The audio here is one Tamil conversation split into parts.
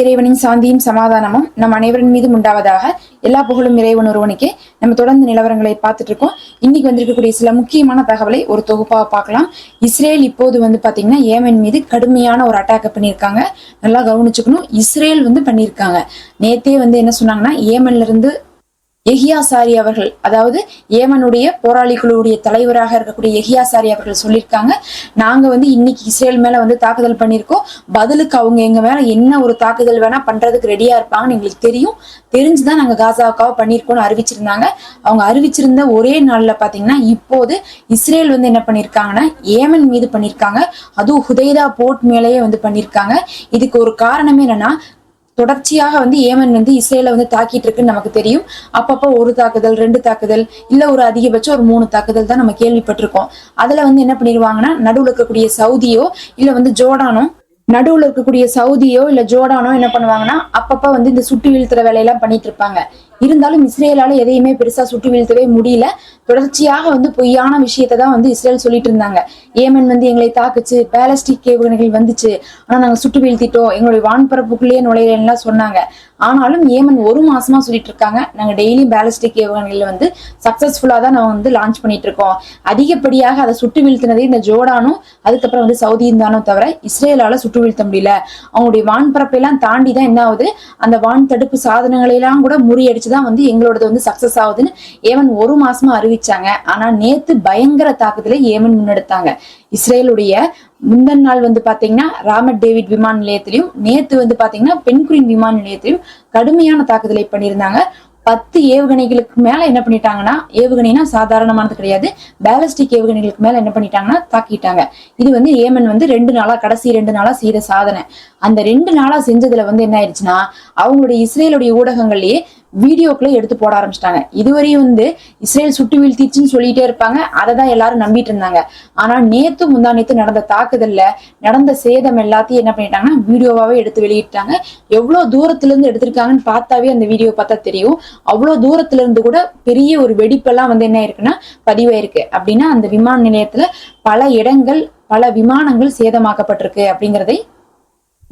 இறைவனின் சாந்தியும் சமாதானமும் நம் அனைவரின் மீதும் உண்டாவதாக எல்லா புகழும் இறைவன் ஒருவனுக்கு நம்ம தொடர்ந்து நிலவரங்களை பார்த்துட்டு இருக்கோம். இன்னைக்கு வந்திருக்கக்கூடிய சில முக்கியமான தகவலை ஒரு தொகுப்பாக பார்க்கலாம். இஸ்ரேல் இப்போது வந்து பாத்தீங்கன்னா ஏமன் மீது கடுமையான ஒரு அட்டாக் பண்ணியிருக்காங்க. நல்லா கவனிச்சுக்கணும். இஸ்ரேல் வந்து பண்ணியிருக்காங்க. நேத்தே வந்து என்ன சொன்னாங்கன்னா ஏமன்ல இருந்து எஹியாசாரி அவர்கள் அதாவது ஏமனுடைய போராளிகளுடைய தலைவராக இருக்கக்கூடிய எஹியாசாரி அவர்கள் சொல்லியிருக்காங்க. நாங்க வந்து இன்னைக்கு இஸ்ரேல் மேல வந்து தாக்குதல் பண்ணியிருக்கோம். பதிலுக்கு அவங்க எங்க மேல என்ன ஒரு தாக்குதல் வேணா பண்றதுக்கு ரெடியா இருப்பாங்கன்னு எங்களுக்கு தெரியும். தெரிஞ்சுதான் நாங்க காசாவுக்காக பண்ணியிருக்கோம்னு அறிவிச்சிருந்தாங்க. அவங்க அறிவிச்சிருந்த ஒரே நாள்ல பாத்தீங்கன்னா இப்போது இஸ்ரேல் வந்து என்ன பண்ணியிருக்காங்கன்னா ஏமன் மீது பண்ணியிருக்காங்க. அதுவும் ஹுதைதா போர்ட் மேலேயே வந்து பண்ணியிருக்காங்க. இதுக்கு ஒரு காரணமே என்னன்னா தொடர்ச்சியாக வந்து ஏமன் வந்து இஸ்ரேல வந்து தாக்கிட்டு இருக்குன்னு நமக்கு தெரியும். அப்பப்போ ஒரு தாக்குதல் ரெண்டு தாக்குதல் இல்ல ஒரு அதிகபட்சம் ஒரு மூணு தாக்குதல் தான் நம்ம கேள்விப்பட்டிருக்கோம். அதுல வந்து என்ன பண்ணிடுவாங்கன்னா நடுவுல இருக்கக்கூடிய சவுதியோ இல்ல வந்து ஜோர்டானோ நடுவுல இருக்கக்கூடிய சவுதியோ இல்ல ஜோர்டானோ என்ன பண்ணுவாங்கன்னா அப்பப்ப வந்து இந்த சுட்டு வீழ்த்துற வேலையெல்லாம் பண்ணிட்டு இருப்பாங்க இருந்தாலும் இஸ்ரேலால எதையுமே பெருசா சுட்டு வீழ்த்தவே முடியல. தொடர்ச்சியாக வந்து பொய்யான விஷயத்தை தான் வந்து இஸ்ரேல் சொல்லிட்டு இருந்தாங்க. ஏமன் வந்து எங்களை தாக்குச்சு பேலஸ்டிக் ஏவுகணைகள் வந்துச்சு. ஆனா நாங்க சுட்டு வீழ்த்திட்டோம். எங்களுடைய வான்பரப்புக்குள்ளேயே நுழையலாம் சொன்னாங்க. ஆனாலும் ஏமன் ஒரு மாசமா சொல்லிட்டு இருக்காங்க. நாங்க டெய்லி பேலஸ்டிக் ஏவுகணைகள் வந்து சக்சஸ்ஃபுல்லா தான் நாங்க வந்து லான்ச் பண்ணிட்டு இருக்கோம். அதிகப்படியாக அதை சுட்டு வீழ்த்தினதே இந்த ஜோர்டானும் அதுக்கப்புறம் வந்து சவுதியும் தானோ தவிர இஸ்ரேலால சுட்டு வீழ்த்த முடியல. அவங்களுடைய வான்பரப்பெல்லாம் தாண்டி தான் என்ன ஆகுது? அந்த வான் தடுப்பு சாதனங்களை எல்லாம் கூட முறியடிச்சு வச்சு தான் வந்து எங்களோடது வந்து சக்சஸ் ஆகுதுன்னு ஏமன் ஒரு மாசமா அறிவிச்சாங்க. ஆனா நேத்து பயங்கர தாக்குதல ஏமன் முன்னெடுத்தாங்க. இஸ்ரேலுடைய முந்தன் நாள் வந்து பாத்தீங்கன்னா ராமட் டேவிட் விமான நிலையத்திலையும் நேத்து வந்து பாத்தீங்கன்னா பென்குரின் விமான நிலையத்திலையும் கடுமையான தாக்குதலை பண்ணியிருந்தாங்க. பத்து ஏவுகணைகளுக்கு மேல என்ன பண்ணிட்டாங்கன்னா ஏவுகணைனா சாதாரணமானது கிடையாது. பேலஸ்டிக் ஏவுகணைகளுக்கு மேல என்ன பண்ணிட்டாங்கன்னா தாக்கிட்டாங்க. இது வந்து ஏமன் வந்து ரெண்டு நாளா கடைசி ரெண்டு நாளா செய்த சாதனை. அந்த ரெண்டு நாளா செஞ்சதுல வந்து என்ன ஆயிடுச்சுன்னா அவங்களுடைய இஸ்ரேலுடைய ஊடகங்கள்லயே வீடியோக்களை எடுத்து போட ஆரம்பிச்சிட்டாங்க. இதுவரையும் வந்து இஸ்ரேல் சுட்டு வீழ்த்திச்சுன்னு சொல்லிட்டே இருப்பாங்க. அதை தான் எல்லாரும் நம்பிட்டு இருந்தாங்க. ஆனா நேத்து முந்தா நேத்து நடந்த தாக்குதல்ல நடந்த சேதம் எல்லாத்தையும் என்ன பண்ணிட்டாங்கன்னா வீடியோவாவே எடுத்து வெளியிட்டாங்க. எவ்வளவு தூரத்துல இருந்து எடுத்திருக்காங்கன்னு பார்த்தாவே அந்த வீடியோ பார்த்தா தெரியும். அவ்வளவு தூரத்துல இருந்து கூட பெரிய ஒரு வெடிப்பெல்லாம் வந்து என்ன இருக்குன்னா பதிவாயிருக்கு. அப்படின்னா அந்த விமான நிலையத்துல பல இடங்கள் பல விமானங்கள் சேதமாக்கப்பட்டிருக்கு அப்படிங்கிறதை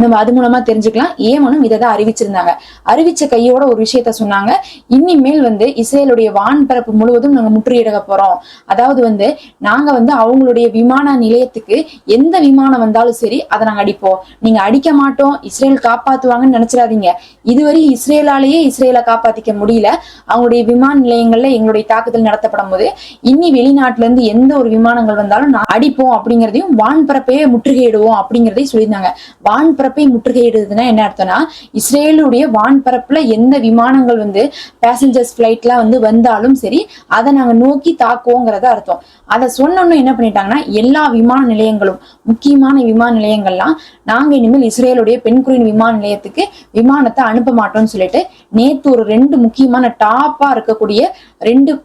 நம்ம அது மூலமா தெரிஞ்சுக்கலாம். ஏமனும் இதை தான் அறிவிச்சிருந்தாங்க. அறிவிச்ச கையோட ஒரு விஷயத்த சொன்னாங்க. இனிமேல் வந்து இஸ்ரேலுடைய வான்பரப்பு முழுவதும் நாங்க முற்றுகையிட போறோம். அதாவது வந்து நாங்க வந்து அவங்களுடைய விமான நிலையத்துக்கு எந்த விமானம் வந்தாலும் சரி அதை நாங்க அடிப்போம். நீங்க அடிக்க மாட்டோம். இஸ்ரேல் காப்பாத்துவாங்கன்னு நினைச்சிடாதீங்க. இதுவரை இஸ்ரேலாலேயே இஸ்ரேலை காப்பாத்திக்க முடியல. அவங்களுடைய விமான நிலையங்கள்ல எங்களுடைய தாக்குதல் நடத்தப்படும் போது இனி வெளிநாட்டுல இருந்து எந்த ஒரு விமானங்கள் வந்தாலும் நான் அடிப்போம் அப்படிங்கிறதையும் வான்பரப்பையே முற்றுகையிடுவோம் அப்படிங்கிறதையும் சொல்லியிருந்தாங்க. வான் முற்றுகையிடுறதுன்னா என்ன அர்த்தம்னா இஸ்ரேலுடைய வான்பரப்புல எந்த விமானங்கள் வந்து பேசஞ்சர்ஸ் ஃபிளைட்லாம் வந்து வந்தாலும் சரி அதை நாங்கள் நோக்கி தாக்குவோங்கிறத அர்த்தம். அதை சொன்னோன்னு என்ன பண்ணிட்டாங்கன்னா எல்லா விமான நிலையங்களும் முக்கியமான விமான நிலையங்கள்லாம் நாங்க இனிமேல் இஸ்ரேலுடைய பெண்குறின் விமான நிலையத்துக்கு விமானத்தை அனுப்ப மாட்டோம்னு சொல்லிட்டு நேத்து ஒரு ரெண்டு முக்கியமான டாப்பா இருக்கக்கூடிய ரெண்டு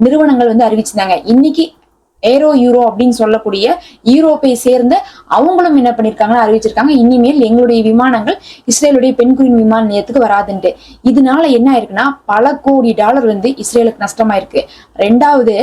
நிறுவனங்கள் வந்து அறிவிச்சிருந்தாங்க. இன்னைக்கு ஏரோ யூரோ அப்படின்னு சொல்லக்கூடிய யூரோப்பை சேர்ந்த அவங்களும் என்ன பண்ணிருக்காங்க அறிவிச்சிருக்காங்க. இனிமேல் எங்களுடைய விமானங்கள் இஸ்ரேலுடைய பெண்குறியின் விமான நிலையத்துக்கு வராதுன்ட்டு. இதனால என்ன ஆயிருக்குன்னா பல கோடி டாலர் வந்து இஸ்ரேலுக்கு நஷ்டமாயிருக்கு. ரெண்டாவது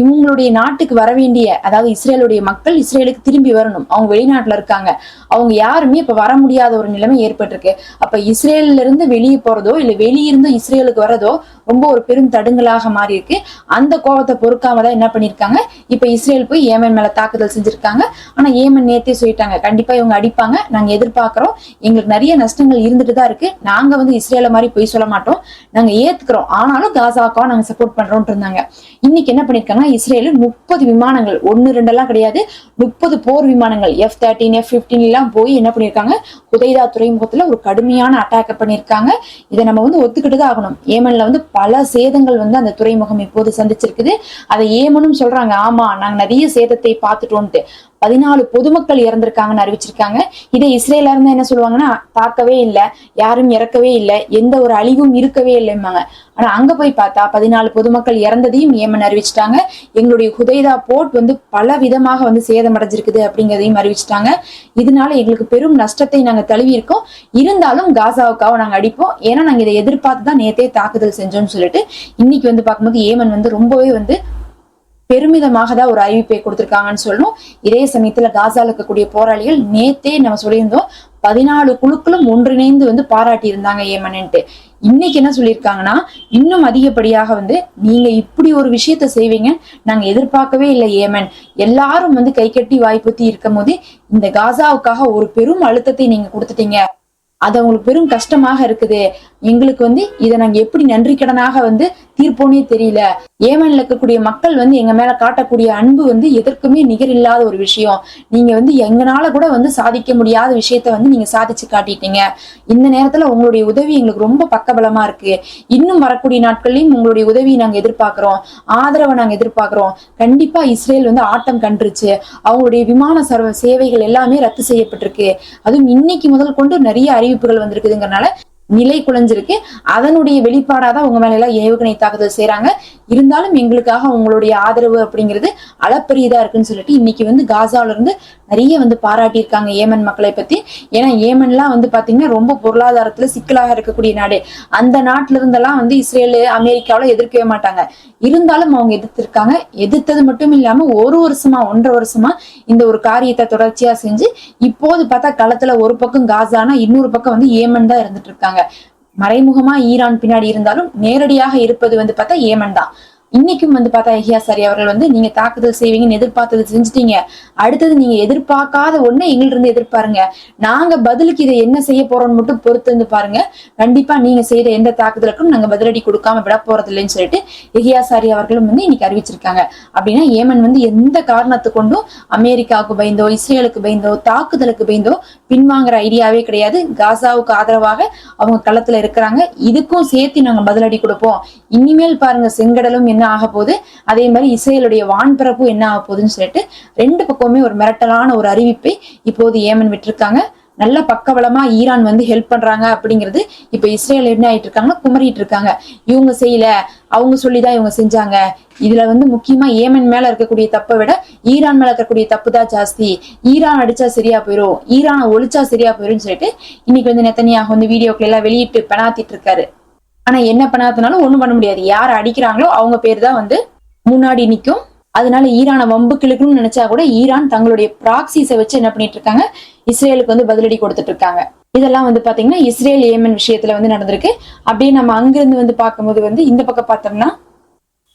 இவங்களுடைய நாட்டுக்கு வர வேண்டிய அதாவது இஸ்ரேலுடைய மக்கள் இஸ்ரேலுக்கு திரும்பி வரணும். அவங்க வெளிநாட்டுல இருக்காங்க. அவங்க யாருமே இப்ப வர முடியாத ஒரு நிலைமை ஏற்பட்டிருக்கு. அப்ப இஸ்ரேல்ல இருந்து வெளியே போறதோ இல்ல வெளியிருந்து இஸ்ரேலுக்கு வரதோ ரொம்ப ஒரு பெரும் தடுங்கலாக மாறி இருக்கு அந்த கோபத்தை பொறுக்காம தான் என்ன பண்ணிருக்காங்க இப்ப இஸ்ரேல் போய் ஏமன் மேல தாக்குதல் செஞ்சிருக்காங்க. ஆனா ஏமன் நேத்தே சொல்லிட்டாங்க கண்டிப்பா இவங்க அடிப்பாங்க. நாங்க எதிர்பார்க்கிறோம். எங்களுக்கு நிறைய நஷ்டங்கள் இருந்துட்டு தான் இருக்கு. நாங்க வந்து இஸ்ரேல மாதிரி போய் சொல்ல மாட்டோம். நாங்க ஏத்துக்கிறோம். ஆனாலும் காசாக்காவை நாங்க சப்போர்ட் பண்றோம்னு இருந்தாங்க. இன்னைக்கு என்ன பண்ணிருக்காங்கன்னா இஸ்ரேல் முப்பது விமானங்கள் ஒன்னு ரெண்டெல்லாம் கிடையாது. முப்பது போர் விமானங்கள் எஃப் தேர்ட்டீன் எஃப் பிப்டீன் எல்லாம் போய் என்ன பண்ணிருக்காங்க? குதைதா துறைமுகத்துல ஒரு கடுமையான அட்டாக் பண்ணிருக்காங்க. இதை நம்ம வந்து ஒத்துக்கிட்டு தான் ஆகணும். ஏமன்ல வந்து பல சேதங்கள் வந்து அந்த துறைமுகம் இப்போது சந்திச்சிருக்குது. அதை ஏமனும் சொல்றாங்க. ஆமா நாங்க நிறைய சேதத்தை பார்த்துட்டோம்ட்டு பதினாலு பொதுமக்கள் இறந்திருக்காங்கன்னு அறிவிச்சிருக்காங்க. இதை இஸ்ரேல இருந்தா என்ன சொல்லுவாங்கன்னா தாக்கவே இல்லை யாரும் இறக்கவே இல்லை எந்த ஒரு அழிவும் இருக்கவே இல்லைம்பாங்க. ஆனா அங்க போய் பார்த்தா பதினாலு பொதுமக்கள் இறந்ததையும் ஏமன் அறிவிச்சிட்டாங்க. எங்களுடைய ஹுதைதா போர்ட் வந்து பல விதமாக வந்து சேதமடைஞ்சிருக்குது அப்படிங்கிறதையும் அறிவிச்சிட்டாங்க. இதனால எங்களுக்கு பெரும் நஷ்டத்தை நாங்க தழுவி இருக்கோம் இருந்தாலும் காசாவுக்காக நாங்க அடிப்போம். ஏன்னா நாங்க இதை எதிர்பார்த்து தான் நேத்தே தாக்குதல் செஞ்சோம்னு சொல்லிட்டு இன்னைக்கு வந்து பார்க்கும்போது ஏமன் வந்து ரொம்பவே வந்து பெருமிதமாக தான் ஒரு அறிவிப்பை கொடுத்திருக்காங்கன்னு சொல்லணும் இதே சமயத்துல காசால இருக்கக்கூடிய போராளிகள் நேத்தே நம்ம சொல்லியிருந்தோம் பதினாலு குழுக்களும் ஒன்றிணைந்து வந்து பாராட்டி இருந்தாங்க ஏமன்ட்டு இன்னைக்கு என்ன சொல்லியிருக்காங்கன்னா இன்னும் அதிகப்படியாக வந்து நீங்க இப்படி ஒரு விஷயத்த செய்வீங்க நாங்க எதிர்பார்க்கவே இல்லை ஏமன். எல்லாரும் வந்து கை கட்டி வாய்ப்புத்தி இருக்கும் போது இந்த காசாவுக்காக ஒரு பெரும் அழுத்தத்தை நீங்க கொடுத்துட்டீங்க. அது அவங்களுக்கு பெரும் கஷ்டமாக இருக்குது. எங்களுக்கு வந்து இதை நாங்க எப்படி நன்றி கடனாக வந்து தீர்ப்போனே தெரியல. ஏமன்ல இருக்கக்கூடிய மக்கள் வந்து எங்க மேல காட்டக்கூடிய அன்பு வந்து எதற்குமே நிகரில்லாத ஒரு விஷயம். நீங்க வந்து எங்கனால கூட வந்து சாதிக்க முடியாத விஷயத்த வந்து நீங்க சாதிச்சு காட்டிட்டீங்க. இந்த நேரத்துல உங்களுடைய உதவி எங்களுக்கு ரொம்ப பக்கபலமா இருக்கு. இன்னும் வரக்கூடிய நாட்கள்லயும் உங்களுடைய உதவியை நாங்க எதிர்பார்க்கிறோம். ஆதரவை நாங்க எதிர்பார்க்கிறோம். கண்டிப்பா இஸ்ரேல் வந்து ஆட்டம் கண்டுருச்சு அவங்களுடைய விமான சர்வ சேவைகள் எல்லாமே ரத்து செய்யப்பட்டிருக்கு. அதுவும் இன்னைக்கு முதல் கொண்டு நிறைய அறிவிப்புகள் வந்திருக்குதுங்கிறனால நிலை குலைஞ்சிருக்கு. அதனுடைய வெளிப்பாடாதான் உங்க மேல எல்லாம் ஏவுகணை தாக்குதல் செய்யறாங்க இருந்தாலும் எங்களுக்காக உங்களுடைய ஆதரவு அப்படிங்கிறது அளப்பரியதா இருக்குன்னு சொல்லிட்டு இன்னைக்கு வந்து காசால இருந்து நிறைய வந்து பாராட்டியிருக்காங்க ஏமன் மக்களை பத்தி. ஏன்னா ஏமன்லாம் வந்து பாத்தீங்கன்னா ரொம்ப பொருளாதாரத்துல சிக்கலாக இருக்கக்கூடிய நாடு. அந்த நாட்டுல இருந்தெல்லாம் வந்து இஸ்ரேலு அமெரிக்காவில எதிர்க்கவே மாட்டாங்க. இருந்தாலும் அவங்க எதிர்த்திருக்காங்க. எதிர்த்தது மட்டும் இல்லாம ஒரு வருஷமா ஒன்றரை வருஷமா இந்த ஒரு காரியத்தை தொடர்ச்சியா செஞ்சு இப்போது பார்த்தா களத்துல ஒரு பக்கம் காசானா இன்னொரு பக்கம் வந்து ஏமன் தான் இருந்துட்டு இருக்காங்க. மறைமுகமா ஈரான் பின்னாடி இருந்தாலும் நேரடியாக இருப்பது வந்து பார்த்தா ஏமன் தான். இன்னைக்கும் வந்து பார்த்தா ஐயா சரி அவர்கள் வந்து நீங்க தாக்குதல் செய்வீங்கன்னு எதிர்பார்த்தது செஞ்சுட்டீங்க. அடுத்தது நீங்க எதிர்பார்க்காத ஒண்ணு எங்களிருந்து எதிர்பாருங்க. நாங்க பதிலுக்கு இதை என்ன செய்ய போறோம்னு மட்டும் பொறுத்து வந்து பாருங்க. கண்டிப்பா நீங்க செய்த எந்த தாக்குதலுக்கும் நாங்க பதிலடி கொடுக்காம விட போறது இல்லைன்னு சொல்லிட்டு எஹியா சாரி அவர்களும் வந்து இன்னைக்கு அறிவிச்சிருக்காங்க. அப்படின்னா ஏமன் வந்து எந்த காரணத்து கொண்டும் அமெரிக்காவுக்கு பயந்தோ இஸ்ரேலுக்கு பயந்தோ தாக்குதலுக்கு பயந்தோ பின்வாங்குற ஐடியாவே கிடையாது. காசாவுக்கு ஆதரவாக அவங்க களத்துல இருக்கிறாங்க. இதுக்கும் சேர்த்து நாங்க பதிலடி கொடுப்போம். இனிமேல் பாருங்க செங்கடலும் என்ன ஆக போகுது அதே மாதிரி இஸ்ரேலுடைய வான்பரப்பு என்ன ஆக போகுதுன்னு சொல்லிட்டு ரெண்டு பக்கமுமே ஒரு மிரட்டலான ஒரு அறிவிப்பை இப்போது ஏமன் விட்டுருக்காங்க. நல்ல பக்கபலமா ஈரான் வந்து ஹெல்ப் பண்றாங்க அப்படிங்கிறது இப்ப இஸ்ரேல் என்ன ஆயிட்டு இருக்காங்கன்னா குமரிட்டு இருக்காங்க இவங்க செய்யல அவங்க சொல்லிதான் இவங்க செஞ்சாங்க. இதுல வந்து முக்கியமா ஏமன் மேல இருக்கக்கூடிய தப்பை விட ஈரான் மேல இருக்கக்கூடிய தப்பு தான் ஜாஸ்தி. ஈரான் அடிச்சா சரியா போயிரும். ஈரானை ஒழிச்சா சரியா போயிரும்னு சொல்லிட்டு இன்னைக்கு வந்து நெத்தனியாக வந்து வீடியோக்கள் எல்லாம் வெளியிட்டு பெணாத்திட்டு இருக்காரு. ஆனா என்ன பண்ணாதனாலும் ஒண்ணும் பண்ண முடியாது. யார் அடிக்கிறாங்களோ அவங்க பேர் தான் வந்து முன்னாடி நிக்கும். அதனால ஈரானை வம்பு கிழக்குன்னு நினைச்சா கூட ஈரான் தங்களுடைய ப்ராக்சிஸை வச்சு என்ன பண்ணிட்டு இருக்காங்க? இஸ்ரேலுக்கு வந்து பதிலடி கொடுத்துட்டு இருக்காங்க. இதெல்லாம் வந்து பாத்தீங்கன்னா இஸ்ரேல் ஏமன் விஷயத்துல வந்து நடந்திருக்கு. அப்படியே நம்ம அங்கிருந்து வந்து பார்க்கும்போது வந்து இந்த பக்கம் பார்த்தோம்னா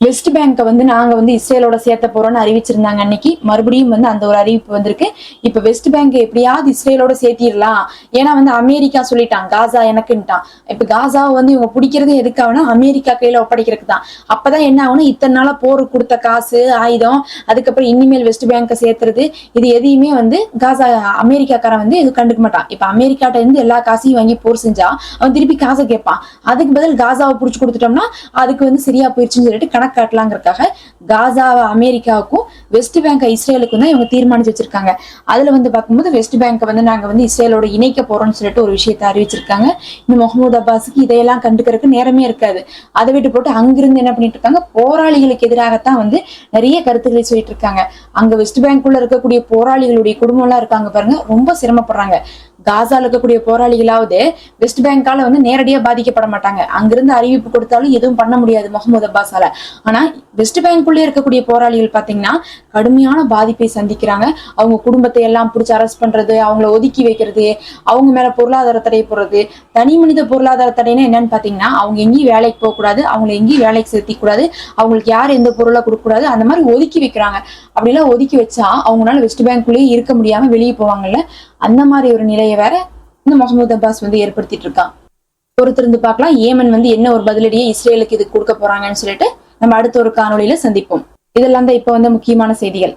வெஸ்ட் பேங்கை வந்து நாங்க வந்து இஸ்ரேலோட சேர்த்த போறோம்னு அறிவிச்சிருந்தாங்க அன்னைக்கு. மறுபடியும் வந்து அந்த ஒரு அறிவிப்பு வந்திருக்கு. இப்ப வெஸ்ட் பேங்க் எப்படியாவது இஸ்ரேலோட சேர்த்திடலாம். ஏன்னா வந்து அமெரிக்கா சொல்லிட்டான் காசா எனக்குன்ட்டான். இப்ப காசாவை வந்து இவங்க பிடிக்கிறது எதுக்காகனா அமெரிக்கா கையில ஒப்படைக்கிறதுக்கு தான். அப்பதான் என்ன ஆகும்னா இத்தனை நாளா போர் கொடுத்த காசு ஆயுதம் அதுக்கப்புறம் இனிமேல் வெஸ்ட் பேங்கை சேர்த்துறது இது எதையுமே வந்து காசா அமெரிக்காக்காரன் வந்து எதுவும் கண்டுக்க மாட்டான். இப்ப அமெரிக்காட்ட இருந்து எல்லா காசையும் வாங்கி போர் செஞ்சா அவன் திருப்பி காசை கேட்பான். அதுக்கு பதில் காசாவை பிடிச்சி கொடுத்துட்டோம்னா அதுக்கு வந்து சரியா போயிடுச்சுன்னு சொல்லிட்டு கணக்கு காட்டலாங்கிறதுக்காக காசாவை அமெரிக்காவுக்கும் வெஸ்ட் பேங்கை இஸ்ரேலுக்கும் தான் இவங்க தீர்மானிச்சு வச்சிருக்காங்க. அதுல வந்து பார்க்கும்போது வெஸ்ட் பேங்கை வந்து நாங்க வந்து இஸ்ரேலோட இணைக்க போறோம்னு சொல்லிட்டு ஒரு விஷயத்தை அறிவிச்சிருக்காங்க. இந்த முகமது அப்பாஸுக்கு இதையெல்லாம் கண்டுக்கிறதுக்கு நேரமே இருக்காது. அதை விட்டு போட்டு அங்கிருந்து என்ன பண்ணிட்டு இருக்காங்க? போராளிகளுக்கு எதிராகத்தான் வந்து நிறைய கருத்துக்களை சொல்லிட்டு இருக்காங்க. அங்க வெஸ்ட் பேங்க்குள்ள இருக்கக்கூடிய போராளிகளுடைய குடும்பம் எல்லாம் இருக்காங்க பாருங்க. ரொம்ப சிரமப்படுறாங்க. காசால இருக்கக்கூடிய போராளிகளாவது வெஸ்ட் பேங்கால வந்து நேரடியா பாதிக்கப்பட மாட்டாங்க. அங்கிருந்து அறிவிப்பு கொடுத்தாலும் எதுவும் பண்ண முடியாது முகமது அப்பாஸால. ஆனா வெஸ்ட் பேங்க்குள்ளே இருக்கக்கூடிய போராளிகள் பாத்தீங்கன்னா கடுமையான பாதிப்பை சந்திக்கிறாங்க. அவங்க குடும்பத்தை எல்லாம் பிடிச்சி அரெஸ்ட் பண்றது அவங்கள ஒதுக்கி வைக்கிறது அவங்க மேல பொருளாதார தடை போடுறது தனி மனித பொருளாதார தடைனா என்னன்னு பாத்தீங்கன்னா அவங்க எங்கேயும் வேலைக்கு போக கூடாது அவங்களை எங்கேயும் வேலைக்கு சேர்த்திக்க கூடாது அவங்களுக்கு யார் எந்த பொருளை கொடுக்க கூடாது அந்த மாதிரி ஒதுக்கி வைக்கிறாங்க. அப்படிலாம் ஒதுக்கி வச்சா அவங்களால வெஸ்ட் பேங்க்குள்ளேயே இருக்க முடியாம வெளியே போவாங்கல்ல. அந்த மாதிரி ஒரு நிலையை வேற இந்த முகமது அப்பாஸ் வந்து ஏற்படுத்திட்டு இருக்கான். பொறுத்திருந்து பார்க்கலாம். ஏமன் வந்து என்ன ஒரு பதிலடியை இஸ்ரேலுக்கு இது கொடுக்க போறாங்கன்னு சொல்லிட்டு நம்ம அடுத்த ஒரு காணொலியில சந்திப்போம். இதெல்லாம் தான் இப்ப வந்து முக்கியமான செய்திகள்.